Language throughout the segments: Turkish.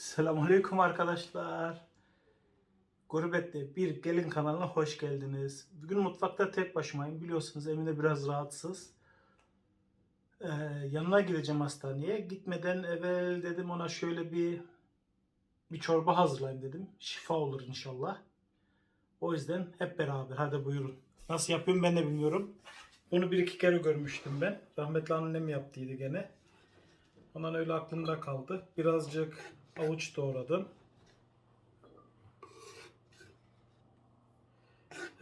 Selamünaleyküm arkadaşlar. Gurbette bir gelin kanalına hoş geldiniz. Bugün mutfakta tek başımayım. Biliyorsunuz Emine biraz rahatsız. Ee, yanına gideceğim hastaneye. Gitmeden evvel dedim ona şöyle bir bir çorba hazırlayayım dedim. Şifa olur inşallah. O yüzden hep beraber hadi buyurun. Nasıl yapıyorum ben de bilmiyorum. Bunu bir iki kere görmüştüm ben. Rahmetli annem yaptıydı gene. Ondan öyle aklımda kaldı. Birazcık avuç doğradım.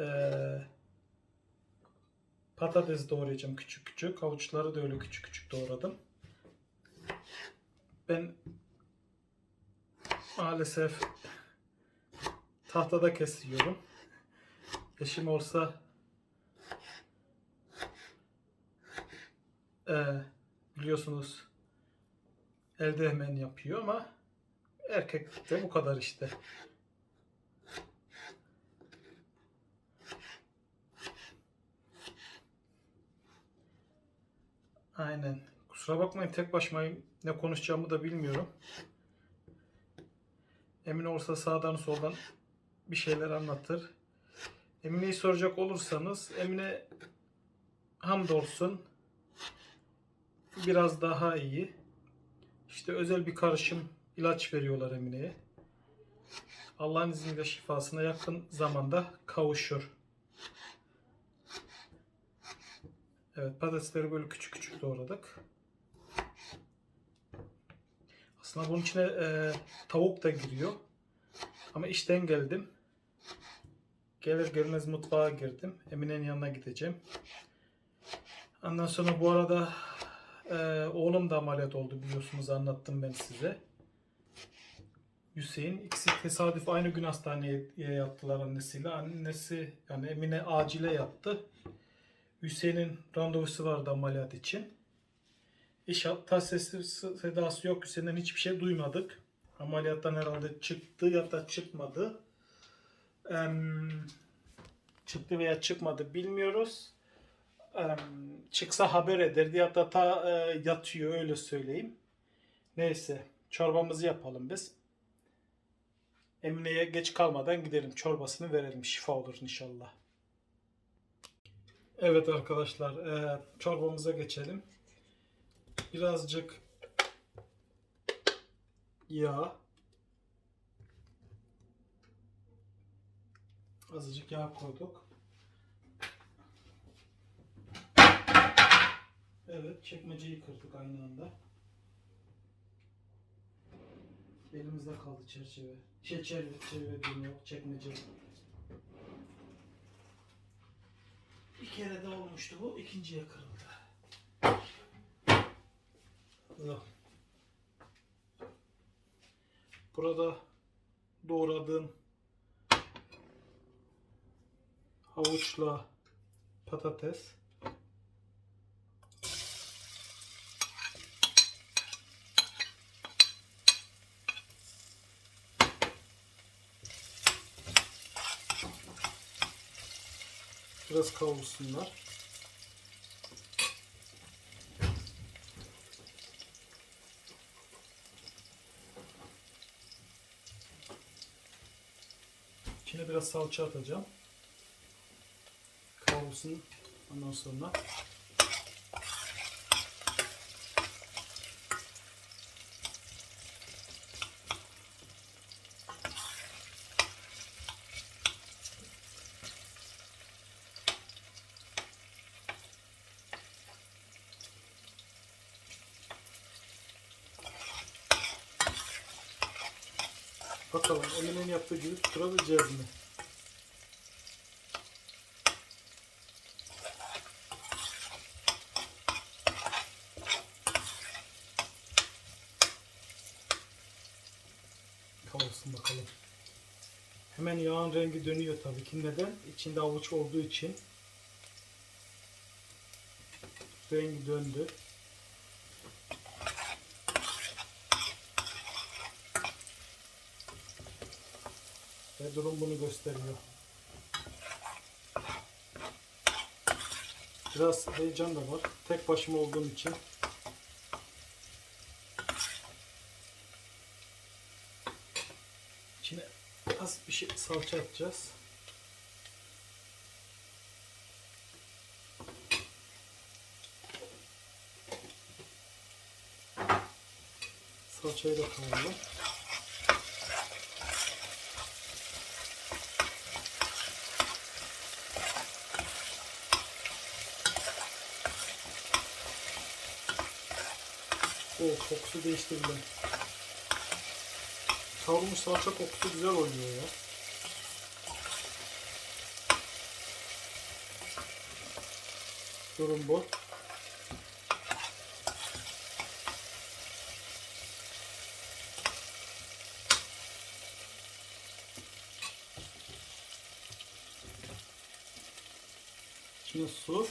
Ee, patates doğrayacağım küçük küçük. Havuçları da öyle küçük küçük doğradım. Ben maalesef tahtada kesiyorum. Eşim olsa ee, biliyorsunuz elde hemen yapıyor ama erkek de bu kadar işte. Aynen. Kusura bakmayın tek başımayım. Ne konuşacağımı da bilmiyorum. Emine olsa sağdan soldan bir şeyler anlatır. Emine'yi soracak olursanız Emine hamdolsun biraz daha iyi. İşte özel bir karışım ilaç veriyorlar Emine'ye. Allah'ın izniyle şifasına yakın zamanda kavuşur. Evet patatesleri böyle küçük küçük doğradık. Aslında bunun içine e, tavuk da giriyor. Ama işten geldim. Gelir gelmez mutfağa girdim. Emine'nin yanına gideceğim. Ondan sonra bu arada ee, oğlum da ameliyat oldu biliyorsunuz anlattım ben size. Hüseyin ikisi tesadüf aynı gün hastaneye yattılar annesiyle. Annesi yani Emine acile yattı. Hüseyin'in randevusu vardı ameliyat için. İnşallah sesi sedası yok. Hüseyin'den hiçbir şey duymadık. Ameliyattan herhalde çıktı ya da çıkmadı. Ee, çıktı veya çıkmadı bilmiyoruz çıksa haber ederdi ya da ta e, yatıyor öyle söyleyeyim. Neyse çorbamızı yapalım biz. Emine'ye geç kalmadan gidelim çorbasını verelim şifa olur inşallah. Evet arkadaşlar e, çorbamıza geçelim. Birazcık yağ. Azıcık yağ koyduk. Evet, çekmeceyi kırdık aynı anda. Elimizde kaldı çerçeve. Şey, çerçeve, çerçeve diyorum yok, çekmece. Bir kere de olmuştu bu, ikinciye kırıldı. Burada doğradığım havuçla patates Biraz kavrulsunlar. İçine biraz salça atacağım. Kavrulsun. Ondan sonra Bakalım Emine'nin yaptığı gibi tutturabileceğiz mi? Kavrulsun bakalım. Hemen yağın rengi dönüyor tabii ki. Neden? İçinde avuç olduğu için. Rengi döndü. Ve durum bunu gösteriyor. Biraz heyecan da var. Tek başıma olduğum için. İçine az bir şey salça atacağız. Salçayı da koyalım. O kokusu değişti bile. Kavrulmuş salça kokusu güzel oluyor ya. Durum bu. Şimdi su.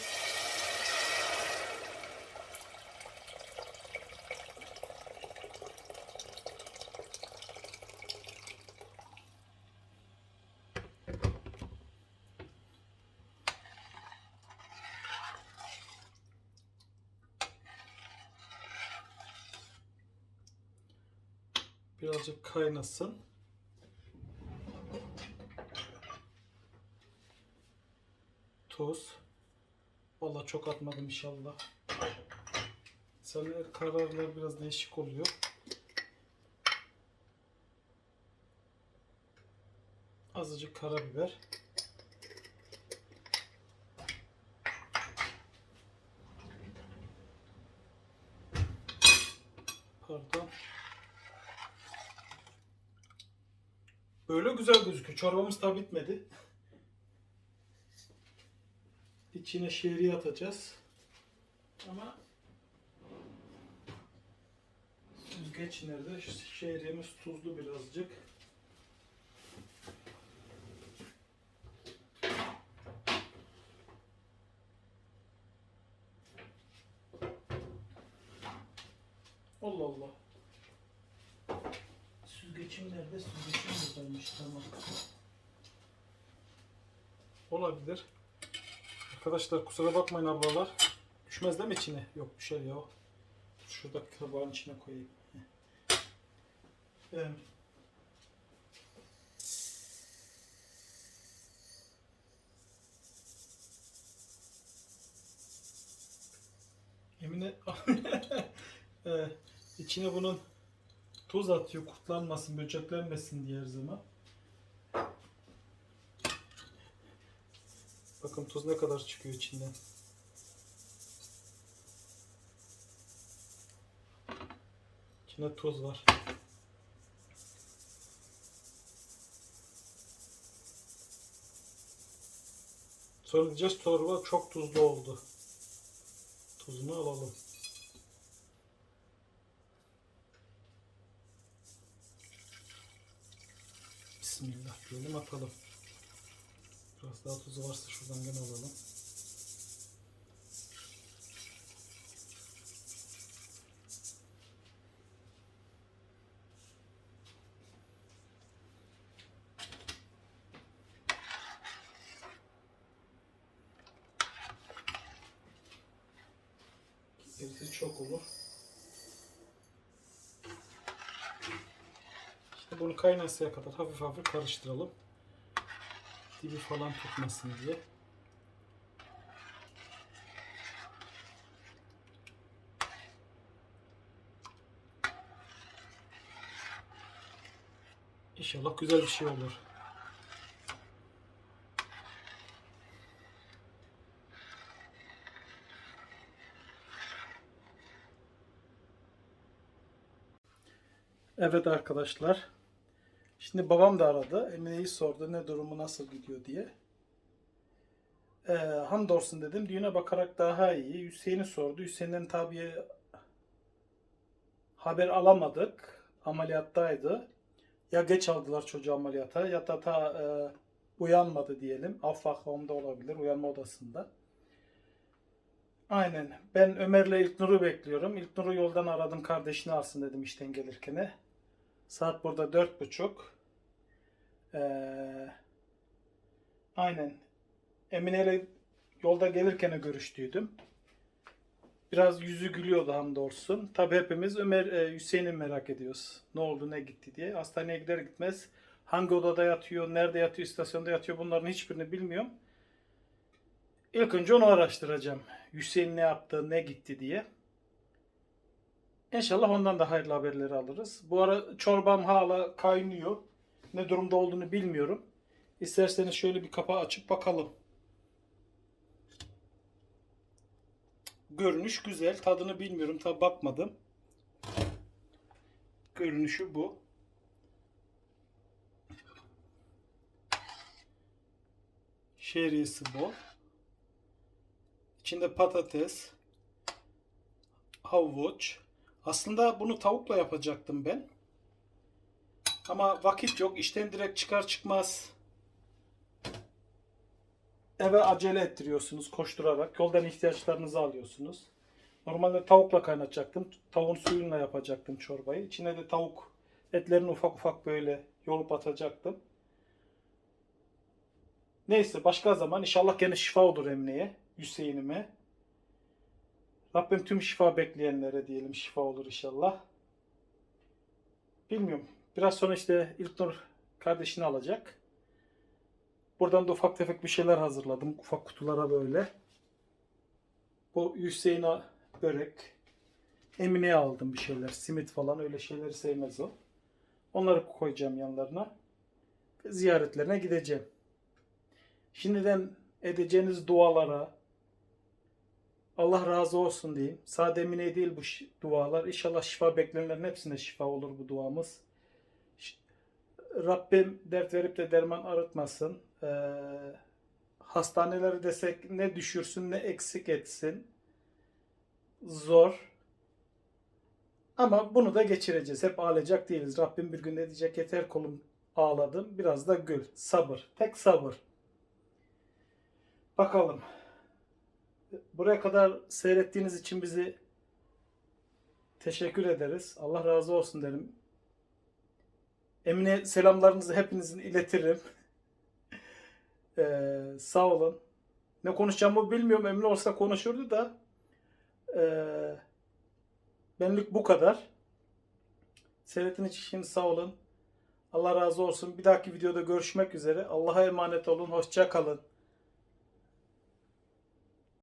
Birazcık kaynasın. Tuz. Vallahi çok atmadım inşallah. Senin kararlar biraz değişik oluyor. Azıcık karabiber. Pardon. Böyle güzel gözüküyor. Çorbamız daha bitmedi. İçine şehriye atacağız. Ama süzgeç nerede? Şehriyemiz tuzlu birazcık. Allah Allah. Süzgeçim nerede? Süzgeçim buradaymış. Tamam. Olabilir. Arkadaşlar kusura bakmayın ablalar. Düşmez değil mi içine? Yok düşer ya. Şurada tabağın içine koyayım. Evet. Emine içine bunun tuz atıyor kurtlanmasın, böceklenmesin diye her zaman. Bakın tuz ne kadar çıkıyor içinden. İçinde tuz var. Sonra diyeceğiz çorba çok tuzlu oldu. Tuzunu alalım. Bismillah diyelim atalım. Biraz daha tuzu varsa şuradan gene alalım. Gerisi çok olur. Bunu kaynasıya kadar hafif hafif karıştıralım dibi falan tutmasın diye. İnşallah güzel bir şey olur. Evet arkadaşlar. Şimdi babam da aradı. Emine'yi sordu ne durumu nasıl gidiyor diye. Ee, hamdolsun dedim. Düğüne bakarak daha iyi. Hüseyin'i sordu. Hüseyin'den tabii haber alamadık. Ameliyattaydı. Ya geç aldılar çocuğu ameliyata ya da ta e, uyanmadı diyelim. Affaklığımda olabilir. Uyanma odasında. Aynen. Ben Ömer'le İlknur'u bekliyorum. İlknur'u yoldan aradım. Kardeşini alsın dedim işten gelirken. Saat burada dört buçuk. Ee, aynen. Emine'yle yolda gelirken görüştüydüm. Biraz yüzü gülüyordu hamdolsun. Tabi hepimiz Ömer e, Hüseyin'i merak ediyoruz. Ne oldu ne gitti diye. Hastaneye gider gitmez Hangi odada yatıyor, nerede yatıyor, istasyonda yatıyor bunların hiçbirini bilmiyorum. İlk önce onu araştıracağım. Hüseyin ne yaptı, ne gitti diye. İnşallah ondan da hayırlı haberleri alırız. Bu ara çorbam hala kaynıyor. Ne durumda olduğunu bilmiyorum. İsterseniz şöyle bir kapağı açıp bakalım. Görünüş güzel. Tadını bilmiyorum. Tabi bakmadım. Görünüşü bu. Şehriyesi bol. İçinde patates, havuç. Aslında bunu tavukla yapacaktım ben. Ama vakit yok. İşten direkt çıkar çıkmaz eve acele ettiriyorsunuz koşturarak. Yoldan ihtiyaçlarınızı alıyorsunuz. Normalde tavukla kaynatacaktım. Tavuğun suyuyla yapacaktım çorbayı. İçine de tavuk etlerini ufak ufak böyle yolup atacaktım. Neyse başka zaman inşallah gene şifa olur Emre'ye, Hüseyin'ime. Rabbim tüm şifa bekleyenlere diyelim şifa olur inşallah. Bilmiyorum. Biraz sonra işte İlknur kardeşini alacak. Buradan da ufak tefek bir şeyler hazırladım. Ufak kutulara böyle. Bu Hüseyin'e börek. Emine'ye aldım bir şeyler. Simit falan öyle şeyleri sevmez o. Onları koyacağım yanlarına. Ziyaretlerine gideceğim. Şimdiden edeceğiniz dualara Allah razı olsun diyeyim. Sade Emine'ye değil bu dualar. İnşallah şifa beklenenlerin hepsine şifa olur bu duamız. Rabbim dert verip de derman arıtmasın. Ee, hastaneleri desek ne düşürsün ne eksik etsin. Zor. Ama bunu da geçireceğiz. Hep ağlayacak değiliz. Rabbim bir gün ne diyecek yeter kolum ağladım. Biraz da gül. Sabır. Tek sabır. Bakalım. Buraya kadar seyrettiğiniz için bizi teşekkür ederiz. Allah razı olsun derim. Emine selamlarınızı hepinizin iletirim. Ee, sağ olun. Ne konuşacağımı bilmiyorum. Emine olsa konuşurdu da. Ee, benlik bu kadar. Seyrettiğiniz için sağ olun. Allah razı olsun. Bir dahaki videoda görüşmek üzere. Allah'a emanet olun. Hoşça kalın.